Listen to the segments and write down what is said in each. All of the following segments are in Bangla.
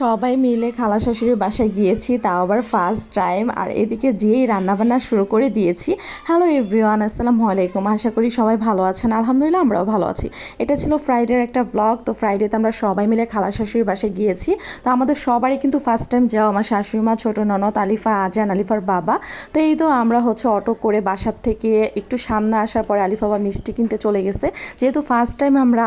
সবাই মিলে খালা শাশুড়ির বাসায় গিয়েছি, তাও আবার ফার্স্ট টাইম আর এদিকে যেই রান্নাবান্না শুরু করে দিয়েছি হ্যালো এভরিওয়ান আসসালামু আলাইকুম। আশা করি সবাই ভালো আছেন। আলহামদুলিল্লাহ আমরাও ভালো আছি। এটা ছিল ফ্রাইডের একটা ব্লগ তো ফ্রাইডেতে আমরা সবাই মিলে খালা শাশুড়ির বাসায় গিয়েছি। তো আমাদের সবারই কিন্তু ফার্স্ট টাইম যাওয়া, আমার শাশুড়ি মা, ছোটো ননদ, আলিফা, আজান, আলিফার বাবা। তো এই তো আমরা হচ্ছে অটো করে বাসার থেকে একটু সামনে আসার পরে আলিফা বাবা মিষ্টি কিনতে চলে গেছে। যেহেতু ফার্স্ট টাইম আমরা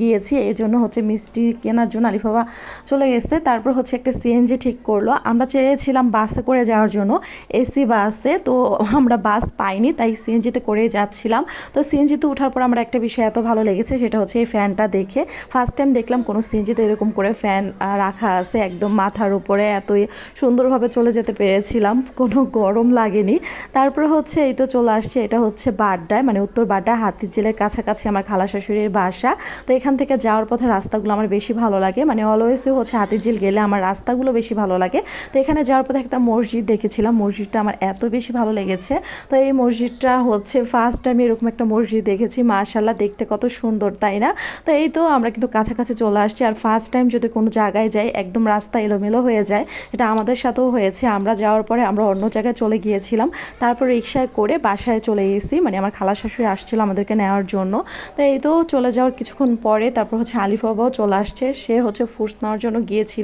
গিয়েছি, এই জন্য হচ্ছে মিষ্টি কেনার জন্য আলিফা বাবা চলে গেছে। তারপর হচ্ছে একটা সিএনজি ঠিক করল। আমরা চেয়েছিলাম বাসে করে যাওয়ার জন্য এসি বাসে, তো আমরা বাস পাইনি, তাই সিএনজিতে করে যাচ্ছিলাম। তো সিএনজিতে ওঠার পর আমার একটা বিষয় এত ভালো লেগেছে, সেটা হচ্ছে এই ফ্যানটা দেখে। ফার্স্ট টাইম দেখলাম কোনো সিএনজিতে এরকম করে ফ্যান রাখা আছে, একদম মাথার উপরে, এতই সুন্দরভাবে চলে যেতে পেরেছিলাম, কোনো গরম লাগেনি। তারপর হচ্ছে এই তো চলে আসছে, এটা হচ্ছে বাড্ডায় মানে উত্তর বাড্ডা হাতির জেলের কাছাকাছি আমার খালা শাশুড়ির বাসা। তো এখান থেকে যাওয়ার পথে রাস্তাগুলো আমার বেশি ভালো লাগে মানে অলওয়েজই হচ্ছে হাতির ঝিল গেলে আমার রাস্তাগুলো বেশি ভালো লাগে। তো এখানে যাওয়ার পথে একটা মসজিদ দেখেছিলাম। মসজিদটা আমার এত বেশি ভালো লেগেছে। তো এই মসজিদটা হচ্ছে ফার্স্ট টাইম এরকম একটা মসজিদ দেখেছি। মাশাল্লাহ দেখতে কত সুন্দর, তাই না? তো এই তো আমরা কিন্তু কাছাকাছি চলে আসছি। আর ফার্স্ট টাইম যদি কোনো জায়গায় যাই, একদম রাস্তা এলোমেলো হয়ে যায়। এটা আমাদের সাথেও হয়েছে। আমরা যাওয়ার পরে আমরা অন্য জায়গায় চলে গিয়েছিলাম। তারপর রিক্সায় করে বাসায় চলে এসেছি। মানে আমার খালা শাশুড়ি আসছিল আমাদেরকে নেওয়ার জন্য। তো এই তো চলে যাওয়ার কিছুক্ষণ পরে তারপর হচ্ছে আলিফাবাও চলে আসছে। সে হচ্ছে ফুডস নেওয়ার জন্য গিয়েছিল।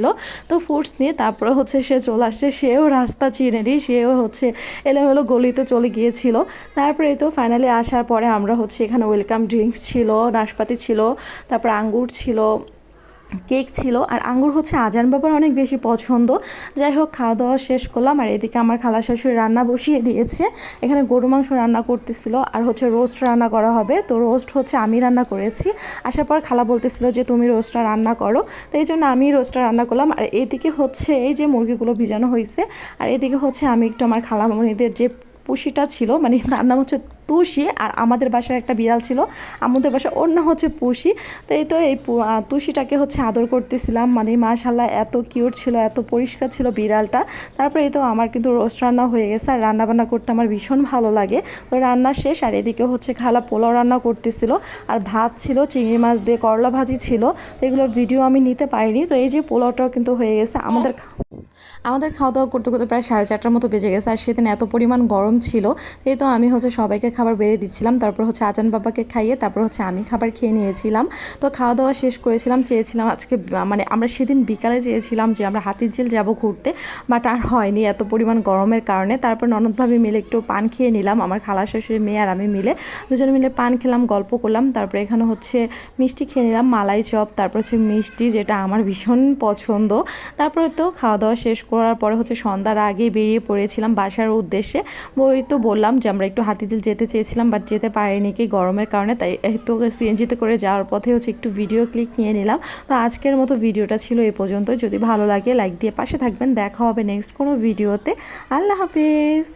তো ফুডস নিয়ে তারপরে হচ্ছে সে চলে আসছে। সেও রাস্তা চিনেনি, সেও হচ্ছে এলোমেলো গলিতে চলে গিয়েছিল। তারপরে তো ফাইনালি আসার পরে আমরা হচ্ছে এখানে ওয়েলকাম ড্রিঙ্কস ছিল, নাশপাতি ছিল, তারপর আঙ্গুর ছিল কেক ছিল আর আঙ্গুর হচ্ছে আজান বাবার অনেক বেশি পছন্দ। যাই হোক, খাওয়া দাওয়া শেষ করলাম আর এদিকে আমার খালা শাশুড়ি রান্না বসিয়ে দিয়েছে। এখানে গরু মাংস রান্না করতেছিল আর হচ্ছে রোস্ট রান্না করা হবে। তো রোস্ট হচ্ছে আমি রান্না করেছি। আসার পর খালা বলতেছিল যে, তুমি রোস্টটা রান্না করো। তো এই জন্য আমি রোস্টটা রান্না করলাম। আর এদিকে হচ্ছে এই যে মুরগিগুলো ভিজানো হয়েছে আর এদিকে হচ্ছে আমি একটু আমার খালামণিদের যে পুষিটা ছিল মানে তার নাম হচ্ছে তুষি আর আমাদের বাসায় একটা বিড়াল ছিল, আমাদের বাসায় নাম হচ্ছে পুষি। তো এই তো এই তুষিটাকে হচ্ছে আদর করতেছিলাম। মানে মাশাল্লাহ এত কিউট ছিল, এত পরিষ্কার ছিল বিড়ালটা। তারপরে এই তো আমার কিন্তু রোস্ট রান্না হয়ে গেছে আর রান্নাবান্না করতে আমার ভীষণ ভালো লাগে। তো রান্না শেষ আর এদিকে হচ্ছে খালা পোলাও রান্না করতেছিল। আর ভাত ছিল, চিংড়ি মাছ দিয়ে করলা ভাজি ছিল। তো এগুলোর ভিডিও আমি নিতে পারিনি। তো এই যে পোলাওটাও কিন্তু হয়ে গেছে। আমাদের আমাদের খাওয়া দাওয়া করতে করতে প্রায় সাড়ে চারটার মতো বেজে গেছে। আর সেদিন এত পরিমাণ গরম ছিল। এই তো আমি হচ্ছে সবাইকে খাবার বেড়ে দিচ্ছিলাম। তারপর হচ্ছে আজান বাবাকে খাইয়ে তারপর হচ্ছে আমি খাবার খেয়ে নিয়েছিলাম। তো খাওয়া দাওয়া শেষ করেছিলাম, চেয়েছিলাম আজকে মানে আমরা সেদিন বিকালে চেয়েছিলাম যে আমরা হাতির ঝিল যাব ঘুরতে, বাট আর হয়নি এত পরিমাণ গরমের কারণে। তারপর ননদভাবে মিলে একটু পান খেয়ে নিলাম, আমার খালা শ্বশুরের মেয়ে আর আমি মিলে। দুজনে মিলে পান খেলাম, গল্প করলাম, তারপরে এখানে হচ্ছে মিষ্টি খেয়ে নিলাম, মালাই চপ, তারপর হচ্ছে মিষ্টি যেটা আমার ভীষণ পছন্দ। তারপরে তো খাওয়া দাওয়া শেষ করার পরে হচ্ছে সন্ধ্যার আগে বেরিয়ে পড়েছিলাম বাসার উদ্দেশ্যে। ওই তো বললাম যে আমরা একটু হাতিঝিল যেতে চেয়েছিলাম বাট যেতে পারিনি কি গরমের কারণে, তাই তো সিএনজিতে করে যাওয়ার পথে হচ্ছে একটু ভিডিও ক্লিক নিয়ে নিলাম। তো আজকের মতো ভিডিওটা ছিল এ পর্যন্ত যদি ভালো লাগে লাইক দিয়ে পাশে থাকবেন। দেখা হবে নেক্সট কোনো ভিডিওতে আল্লাহ হাফিজ!